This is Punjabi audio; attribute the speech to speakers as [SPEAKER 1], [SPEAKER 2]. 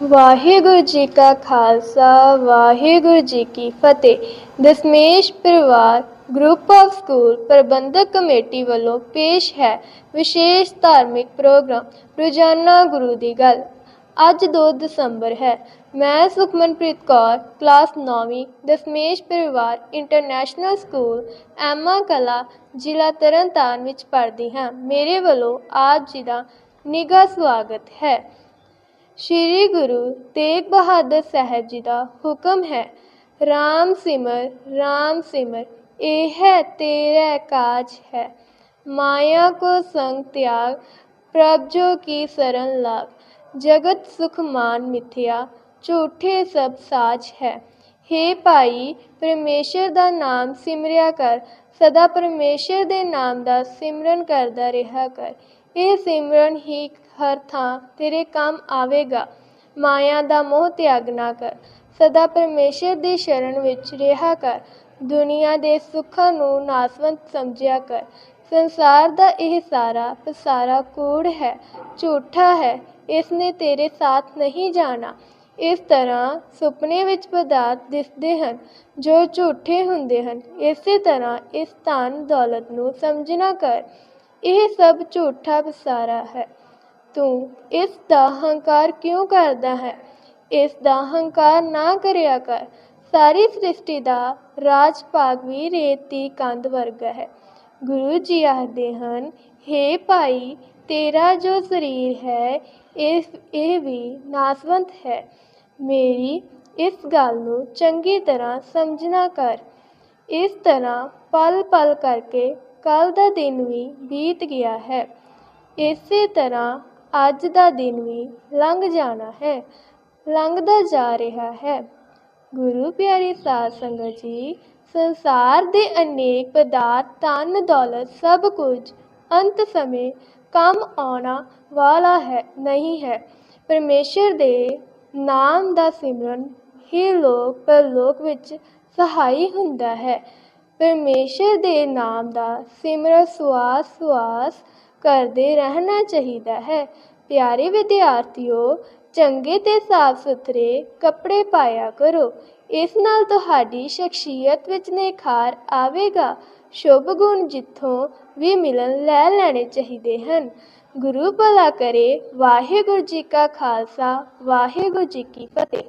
[SPEAKER 1] ਵਾਹਿਗੁਰੂ ਜੀ ਕਾ ਖਾਲਸਾ, ਵਾਹਿਗੁਰੂ ਜੀ ਕੀ ਫਤਿਹ। Dashmesh Parivar group of school Parbandhak committee ਵੱਲੋਂ ਪੇਸ਼ ਹੈ ਵਿਸ਼ੇਸ਼ ਧਾਰਮਿਕ ਪ੍ਰੋਗਰਾਮ, ਰੋਜ਼ਾਨਾ ਗੁਰੂ ਦੀ ਗੱਲ। ਅੱਜ 2 ਦਸੰਬਰ ਹੈ। ਮੈਂ ਸੁਖਮਨਪ੍ਰੀਤ ਕੌਰ ਕਲਾਸ 9ਵੀਂ Dasmesh Parivar international school Emma ਕਲਾ, ਜ਼ਿਲ੍ਹਾ ਤਰਨਤਾਰਨ ਵਿੱਚ ਪੜ੍ਹਦੀ ਹਾਂ। ਮੇਰੇ ਵੱਲੋਂ ਆਪ ਜੀ ਦਾ ਨਿੱਘਾ ਸਵਾਗਤ ਹੈ। ਸ਼੍ਰੀ ਗੁਰੂ ਤੇਗ ਬਹਾਦਰ ਸਾਹਿਬ ਜੀ ਦਾ ਹੁਕਮ ਹੈ RAM ਸਿਮਰ RAM ਸਿਮਰ, ਇਹ ਹੈ ਤੇਰਾ ਕਾਜ ਹੈ। ਮਾਇਆ ਕੋ ਸੰਗ ਤਿਆਗ, ਪ੍ਰਭ ਜੋ ਕੀ ਸਰਨ ਲਾਗ, ਜਗਤ ਸੁਖ ਮਾਨ ਮਿਥਿਆ, ਝੂਠੇ ਸਭ ਸਾਚ ਹੈ। ਹੇ ਭਾਈ, ਪਰਮੇਸ਼ਰ ਦਾ ਨਾਮ ਸਿਮਰਿਆ ਕਰ, ਸਦਾ ਪਰਮੇਸ਼ਰ ਦੇ ਨਾਮ ਦਾ ਸਿਮਰਨ ਕਰਦਾ ਰਿਹਾ ਕਰ। ਇਹ ਸਿਮਰਨ, ਹੀ ਹਰ ਥਾਂ ਤੇਰੇ ਕੰਮ ਆਵੇਗਾ। ਮਾਇਆ ਦਾ ਮੋਹ ਤਿਆਗ ਨਾ ਕਰ। ਸਦਾ ਪਰਮੇਸ਼ਰ ਦੀ ਸ਼ਰਨ ਵਿੱਚ ਰਿਹਾ ਕਰ। ਦੁਨੀਆ ਦੇ ਸੁੱਖਾਂ ਨੂੰ ਨਾਸਵੰਤ ਸਮਝਿਆ ਕਰ। ਸੰਸਾਰ ਦਾ ਇਹ ਸਾਰਾ ਪਸਾਰਾ ਕੂੜ ਹੈ, ਝੂਠਾ ਹੈ ਇਸ ਨੇ ਤੇਰੇ ਸਾਥ ਨਹੀਂ ਜਾਣਾ। ਇਸ ਤਰ੍ਹਾਂ ਸੁਪਨੇ ਵਿੱਚ ਪਦਾਰਥ ਦਿਸਦੇ ਹਨ, ਜੋ ਝੂਠੇ ਹੁੰਦੇ ਹਨ। ਇਸੇ ਤਰ੍ਹਾਂ ਇਸ ਧਨ ਦੌਲਤ ਨੂੰ ਸਮਝਣਾ ਕਰ। ਇਹ ਸਭ ਝੂਠਾ ਪਸਾਰਾ ਹੈ। ਤੂੰ ਇਸ ਦਾ ਹੰਕਾਰ ਕਿਉਂ ਕਰਦਾ ਹੈ? ਇਸ ਦਾ ਹੰਕਾਰ ਨਾ ਕਰਿਆ ਕਰ। ਸਾਰੀ ਸ੍ਰਿਸ਼ਟੀ ਦਾ ਰਾਜ ਭਾਗ ਵੀ ਰੇਤ ਦੀ ਕੰਧ ਵਰਗਾ ਹੈ। ਗੁਰੂ ਜੀ ਆਖਦੇ ਹਨ हे ਭਾਈ, ਤੇਰਾ ਜੋ ਸਰੀਰ ਹੈ, ਇਸ, ਇਹ ਵੀ ਨਾਸਵੰਤ ਹੈ। ਮੇਰੀ ਇਸ ਗੱਲ ਨੂੰ ਚੰਗੀ ਤਰ੍ਹਾਂ ਸਮਝਣਾ ਕਰ। ਇਸ ਤਰ੍ਹਾਂ ਪਲ ਪਲ ਕਰਕੇ ਕੱਲ੍ਹ ਦਾ ਦਿਨ ਵੀ ਬੀਤ ਗਿਆ ਹੈ। ਇਸੇ ਤਰ੍ਹਾਂ ਅੱਜ ਦਾ ਦਿਨ ਵੀ ਲੰਘ ਜਾਣਾ ਹੈ, ਲੰਘਦਾ ਜਾ ਰਿਹਾ ਹੈ। ਗੁਰੂ ਪਿਆਰੀ ਸਾਧ ਸੰਗਤ ਜੀ, ਸੰਸਾਰ ਦੇ ਅਨੇਕ ਪਦਾਰਥ, ਧਨ, ਦੌਲਤ ਸਭ ਕੁਝ ਅੰਤ ਸਮੇਂ ਕੰਮ ਆਉਣਾ ਵਾਲਾ ਹੈ, ਨਹੀਂ ਹੈ। ਪਰਮੇਸ਼ਰ ਦੇ ਨਾਮ ਦਾ ਸਿਮਰਨ ਹੀ ਲੋਕ ਪਰਲੋਕ ਵਿੱਚ ਸਹਾਈ ਹੁੰਦਾ ਹੈ। ਪਰਮੇਸ਼ਰ ਦੇ ਨਾਮ ਦਾ ਸਿਮਰਨ ਸੁਆਸ ਸੁਆਸ ਕਰਦੇ ਰਹਿਣਾ ਚਾਹੀਦਾ ਹੈ। ਪਿਆਰੇ ਵਿਦਿਆਰਥੀਓ, ਚੰਗੇ ਤੇ ਸਾਫ਼ ਸੁਥਰੇ ਕੱਪੜੇ ਪਾਇਆ ਕਰੋ। ਇਸ ਨਾਲ ਤੁਹਾਡੀ ਸ਼ਖਸੀਅਤ ਵਿੱਚ ਨਿਖਾਰ ਆਵੇਗਾ। ਸ਼ੁਭ ਗੁਣ ਜਿੱਥੋਂ ਵੀ ਮਿਲਣ ਲੈ ਲੈਣੇ ਚਾਹੀਦੇ ਹਨ। ਗੁਰੂ ਭਲਾ ਕਰੇ। ਵਾਹਿਗੁਰੂ ਜੀ ਕਾ ਖਾਲਸਾ। ਵਾਹਿਗੁਰੂ ਜੀ ਕੀ ਫਤਿਹ।